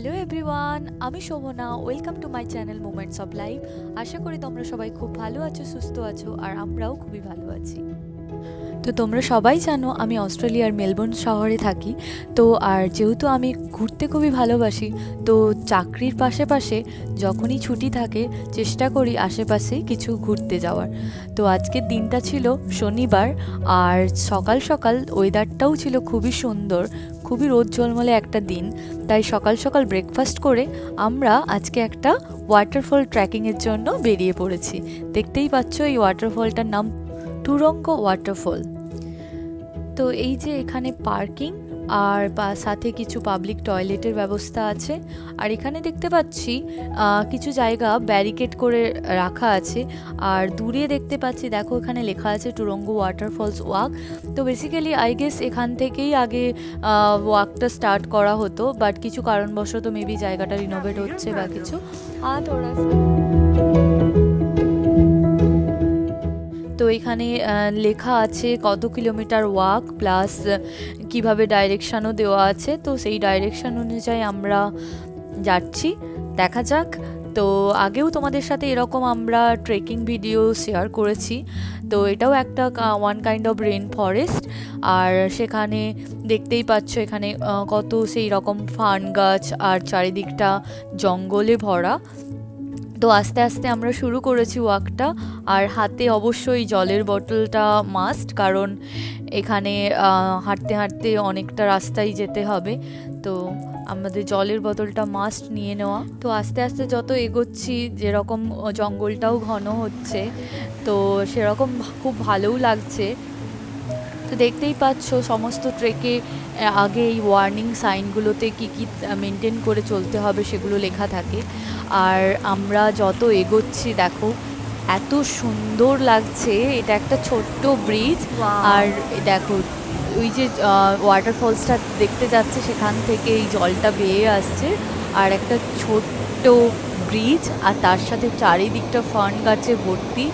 Hello everyone, আমি Shobhana. Welcome to my channel moments of life. আশা করি তোমরা সবাই খুব ভালো আছো, সুস্থ আছো, আর আমরাও খুবই ভালো আছি। তো তোমরা সবাই জানো, আমি অস্ট্রেলিয়ার মেলবোর্ন শহরে থাকি। তো আর যেহেতু আমি ঘুরতে খুবই ভালোবাসি, তো চাকরির পাশে যখনই ছুটি থাকে, চেষ্টা করি আশেপাশে কিছু ঘুরতে যাওয়ার। তো আজকের দিনটা ছিল শনিবার, আর সকাল সকাল ওয়েদারটাও ছিল খুবই সুন্দর খুবই রোদ ঝলমলে একটা দিন, তাই সকাল সকাল ব্রেকফাস্ট করে আমরা আজকে একটা ওয়াটারফল ট্রেকিংয়ের জন্য বেরিয়ে পড়েছি। দেখতেই পাচ্ছ এই ওয়াটারফলটার নাম টুরঙ্গ ওয়াটারফল তো এই যে এখানে পার্কিং আর সাথে কিছু পাবলিক টয়লেটের ব্যবস্থা আছে। আর এখানে দেখতে পাচ্ছি কিছু জায়গা ব্যারিকেড করে রাখা আছে। আর দূরে দেখতে পাচ্ছি, দেখো এখানে লেখা আছে টুরঙ্গ ওয়াটারফলস ওয়াক তো বেসিক্যালি আই গেস এখান থেকেই আগে ওয়াকটা স্টার্ট করা হতো। বাট কিছু কারণবশত মেবি জায়গাটা রিনোভেট হচ্ছে বা কিছু। আর তো এখানে লেখা আছে কত কিলোমিটার ওয়াক প্লাস কীভাবে ডাইরেকশানও দেওয়া আছে। তো সেই ডাইরেকশান অনুযায়ী আমরা যাচ্ছি। দেখা যাক। তো আগেও তোমাদের সাথে এরকম আমরা ট্রেকিং ভিডিও শেয়ার করেছি। তো এটাও একটা one kind of rain forest আর সেখানে দেখতেই পাচ্ছ এখানে কত সেই রকম ফান গাছ আর চারিদিকটা জঙ্গলে ভরা। তো আস্তে আস্তে আমরা শুরু করেছি ওয়াকটা। আর হাতে অবশ্যই জলের বোতলটা মাস্ট কারণ এখানে হাঁটতে হাঁটতে অনেকটা রাস্তায় যেতে হবে। তো আমাদের জলের বোতলটা মাস্ট নিয়ে নেওয়া। তো আস্তে আস্তে যত এগোচ্ছি, যেরকম, জঙ্গলটাও ঘন হচ্ছে, তো সেরকম খুব ভালোও লাগছে। তো দেখতেই পাচ্ছ সমস্ত ট্রেকে আগে এই ওয়ার্নিং সাইনগুলোতে কী কী মেনটেন করে চলতে হবে সেগুলো লেখা থাকে। আর আমরা যত এগোচ্ছি দেখো এত সুন্দর লাগছে এটা একটা ছোট্ট ব্রিজ আর দেখো ওই যে ওয়াটারফলসটা দেখতে যাচ্ছে সেখান থেকে এই জলটা বেয়ে আসছে। আর একটা ছোট্ট ব্রিজ আর তার সাথে চারিদিকটা ফান গাছে ভর্তি।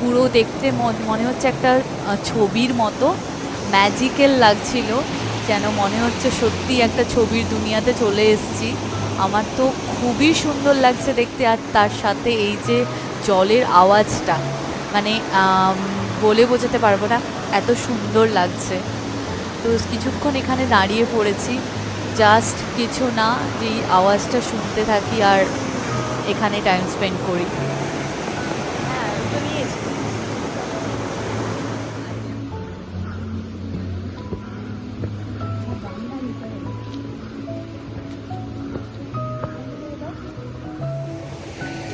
পুরো দেখতে মন- হচ্ছে একটা ছবির মতো। ম্যাজিক্যাল লাগছিল, যেন মনে হচ্ছে সত্যি একটা ছবির দুনিয়াতে চলে এসেছি। আমার তো খুবই সুন্দর লাগছে দেখতে, আর তার সাথে এই যে জলের আওয়াজটা মানে বলে বোঝাতে পারব না, এত সুন্দর লাগছে। তো কিছুক্ষণ এখানে দাঁড়িয়ে পড়েছি জাস্ট কিছু না যে এই আওয়াজটা শুনতে থাকি, আর এখানে টাইম স্পেন্ড করি।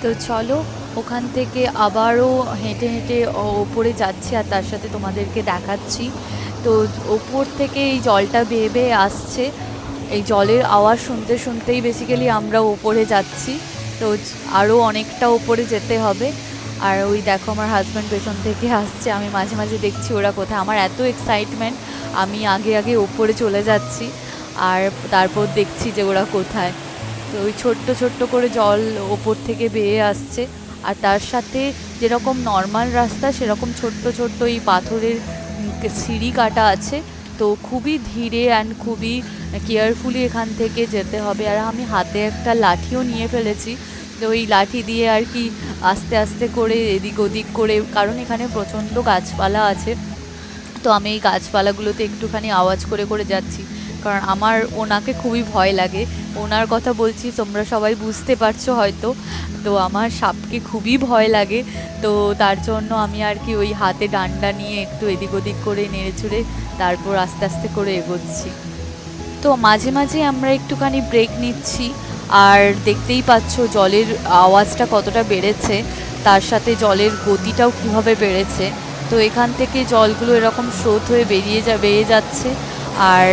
তো চলো, ওখান থেকে আবারও হেঁটে হেঁটে ওপরে যাচ্ছি আর তার সাথে তোমাদেরকে দেখাচ্ছি। তো ওপর থেকে এই জলটা বেয়ে বেয়ে আসছে। এই জলের আওয়াজ শুনতে শুনতেই বেসিক্যালি আমরা ওপরে যাচ্ছি। তো আরও অনেকটা ওপরে যেতে হবে। আর ওই দেখো আমার হাজব্যান্ড পেছন থেকে আসছে। আমি মাঝে মাঝে দেখছি ওরা কোথায়। আমার এত এক্সাইটমেন্ট আমি আগে আগে ওপরে চলে যাচ্ছি। আর তারপর দেখছি যে ওরা কোথায়। তো ওই ছোট্ট ছোট্ট করে জল ওপর থেকে বেয়ে আসছে। আর তার সাথে যেরকম নর্মাল রাস্তা, সেরকম ছোট্ট ছোট্ট এই পাথরের সিঁড়ি কাটা আছে। তো খুবই ধীরে অ্যান্ড খুবই কেয়ারফুলি এখান থেকে যেতে হবে। আর আমি হাতে একটা লাঠিও নিয়ে ফেলেছি। তো ওই লাঠি দিয়ে আর কি আস্তে আস্তে করে এদিক ওদিক করে, কারণ এখানে প্রচণ্ড গাছপালা আছে। তো আমি এই গাছপালাগুলোতে একটুখানি আওয়াজ করে করে যাচ্ছি। কারণ আমার ওনাকে খুবই ভয় লাগে। ওনার কথা বলছি, তোমরা সবাই বুঝতে পারছ হয়তো। তো আমার সাপকে খুবই ভয় লাগে। তো তার জন্য আমি আর কি ওই হাতে ডান্ডা নিয়ে একটু এদিক ওদিক করে নেড়ে চুড়ে তারপর আস্তে আস্তে করে এগোচ্ছি। তো মাঝে মাঝে আমরা একটুখানি ব্রেক নিচ্ছি আর দেখতেই পাচ্ছ জলের আওয়াজটা কতটা বেড়েছে, তার সাথে জলের গতিটাও কীভাবে বেড়েছে। তো এখান থেকে জলগুলো এরকম স্রোত হয়ে বেরিয়ে যা, বেরিয়ে যাচ্ছে। আর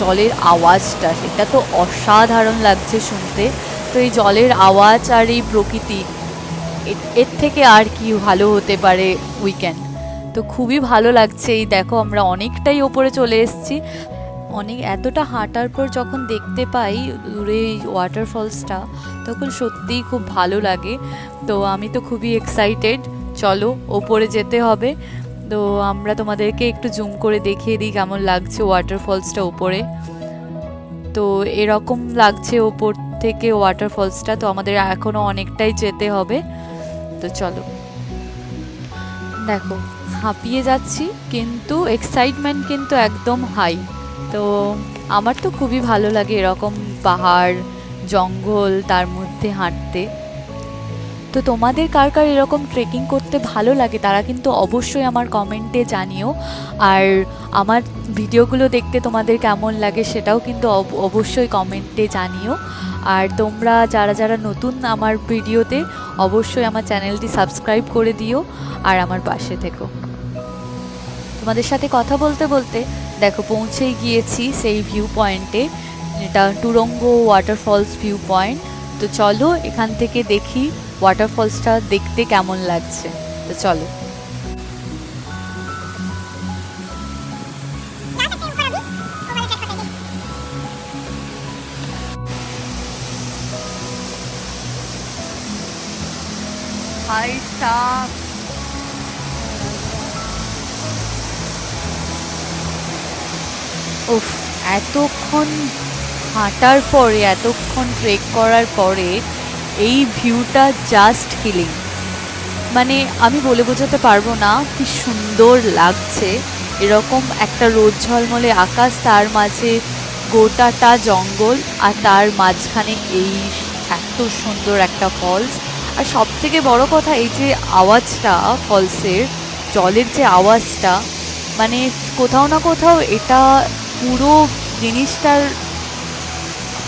জলের আওয়াজটা সেটা তো অসাধারণ লাগছে শুনতে। তো এই জলের আওয়াজ আর এই প্রকৃতি এর থেকে আর কি ভালো হতে পারে উইকেন্ড তো খুবই ভালো লাগছে এই দেখো, আমরা অনেকটাই ওপরে চলে এসেছি। অনেক, এতটা হাঁটার পর যখন দেখতে পাই দূরে এই ওয়াটারফলসটা তখন সত্যিই খুব ভালো লাগে। তো আমি তো খুবই এক্সাইটেড চলো ওপরে যেতে হবে। তো আমরা তোমাদেরকে একটু জুম করে দেখিয়ে দিই কেমন লাগছে ওয়াটারফলসটা ওপরে তো এরকম লাগছে ওপর থেকে ওয়াটারফলসটা তো আমাদের এখনও অনেকটাই যেতে হবে। তো চলো। দেখো, হাঁপিয়ে যাচ্ছি, কিন্তু এক্সাইটমেন্ট কিন্তু একদম হাই তো আমার তো খুবই ভালো লাগে এরকম পাহাড়, জঙ্গল, তার মধ্যে হাঁটতে। তো তোমাদের কার কার এরকম ট্রেকিং করতে ভালো লাগে তারা কিন্তু অবশ্যই আমার কমেন্টে জানিও। আর আমার ভিডিওগুলো দেখতে তোমাদের কেমন লাগে সেটাও কিন্তু অব- অবশ্যই কমেন্টে জানিও। আর তোমরা যারা যারা নতুন আমার ভিডিওতে অবশ্যই আমার চ্যানেলটি সাবস্ক্রাইব করে দিও আর আমার পাশে থেকো। তোমাদের সাথে কথা বলতে বলতে দেখো পৌঁছেই গিয়েছি সেই ভিউ পয়েন্টে এটা টুরঙ্গ ওয়াটারফলস ভিউ পয়েন্ট তো চলো এখান থেকে দেখি ওয়াটারফলসটা দেখতে কেমন লাগছে? তো চলো। এতক্ষণ হাঁটার পরে এতক্ষণ ট্রেক করার পরে এই ভিউটা জাস্ট কিলিং মানে আমি বলে বোঝাতে পারব না কি সুন্দর লাগছে। এরকম একটা রোদ ঝলমলে আকাশ, তার মাঝে গোটাটা জঙ্গল আর তার মাঝখানে এই এত সুন্দর একটা ফলস আর সব থেকে বড় কথা এই যে আওয়াজটা ফলসের জলের যে আওয়াজটা মানে কোথাও না কোথাও এটা পুরো জিনিসটার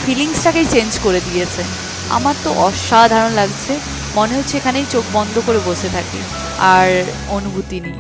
ফিলিংসটাকেই চেঞ্জ করে দিয়েছে। আমার তো অসাধারণ লাগছে। মনে হচ্ছে এখানেই চোখ বন্ধ করে বসে থাকি। আর অনুভূতি নিই।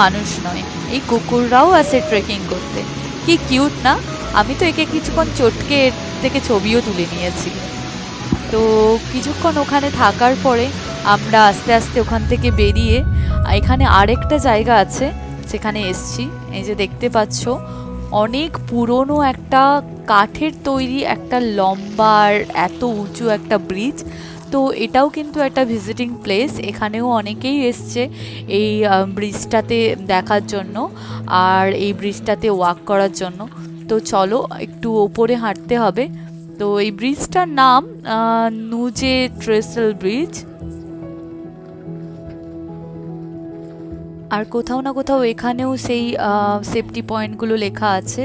মানুষ নয়, এই কুকুররাও আছে ট্রেকিং করতে। কি কিউট না? আমি তো একে কিছুক্ষণ চটকে এর থেকে ছবিও তুলে নিয়েছি। তো কিছুক্ষণ ওখানে থাকার পরে আমরা আস্তে আস্তে ওখান থেকে বেরিয়ে, এখানে আরেকটা জায়গা আছে, সেখানে এসছি। এই যে দেখতে পাচ্ছ, অনেক পুরনো একটা কাঠের তৈরি একটা লম্বা আর এত উঁচু একটা ব্রিজ তো এটাও কিন্তু একটা ভিজিটিং প্লেস এখানেও অনেকেই এসছে এই ব্রিজটাতে দেখার জন্য আর এই ব্রিজটাতে ওয়াক করার জন্য। তো চলো, একটু ওপরে হাঁটতে হবে। তো এই ব্রিজটার নাম নুজে ট্রেসেল ব্রিজ আর কোথাও না কোথাও এখানেও সেই সেফটি পয়েন্টগুলো লেখা আছে।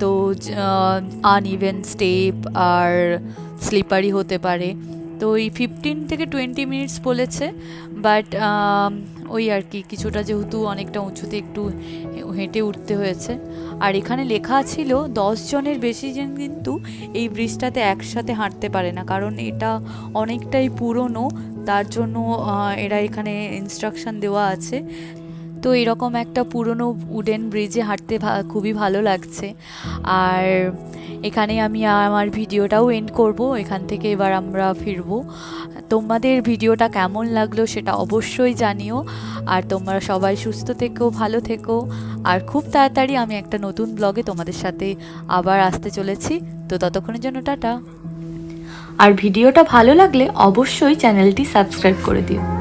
তো আন আনইভেন স্টেপ আর স্লিপারি হতে পারে। তো এই ফিফটিন থেকে টোয়েন্টি মিনিটস বলেছে বাট ওই আর কি, কিছুটা যেহেতু অনেকটা উঁচুতে একটু হেঁটে উঠতে হয়েছে। আর এখানে লেখা ছিল, দশ জনের বেশি জন কিন্তু এই ব্রিজটাতে একসাথে হাঁটতে পারে না, কারণ এটা অনেকটাই পুরনো, তার জন্য এরা এখানে ইনস্ট্রাকশন দেওয়া আছে। তো এরকম একটা পুরনো উডেন ব্রিজে হাঁটতে খুবই ভালো লাগছে। আর এখানে আমি আমার ভিডিওটাও এন্ড করব, এখান থেকে এবার আমরা ফিরবো। তোমাদের ভিডিওটা কেমন লাগল সেটা অবশ্যই জানিও। আর তোমরা সবাই সুস্থ থেকো, ভালো থেকো। আর খুব তাড়াতাড়ি আমি একটা নতুন ব্লগে তোমাদের সাথে আবার আসতে চলেছি। তো ততক্ষণের জন্য টাটা। আর ভিডিওটা ভালো লাগলে অবশ্যই চ্যানেলটি সাবস্ক্রাইব করে দিও।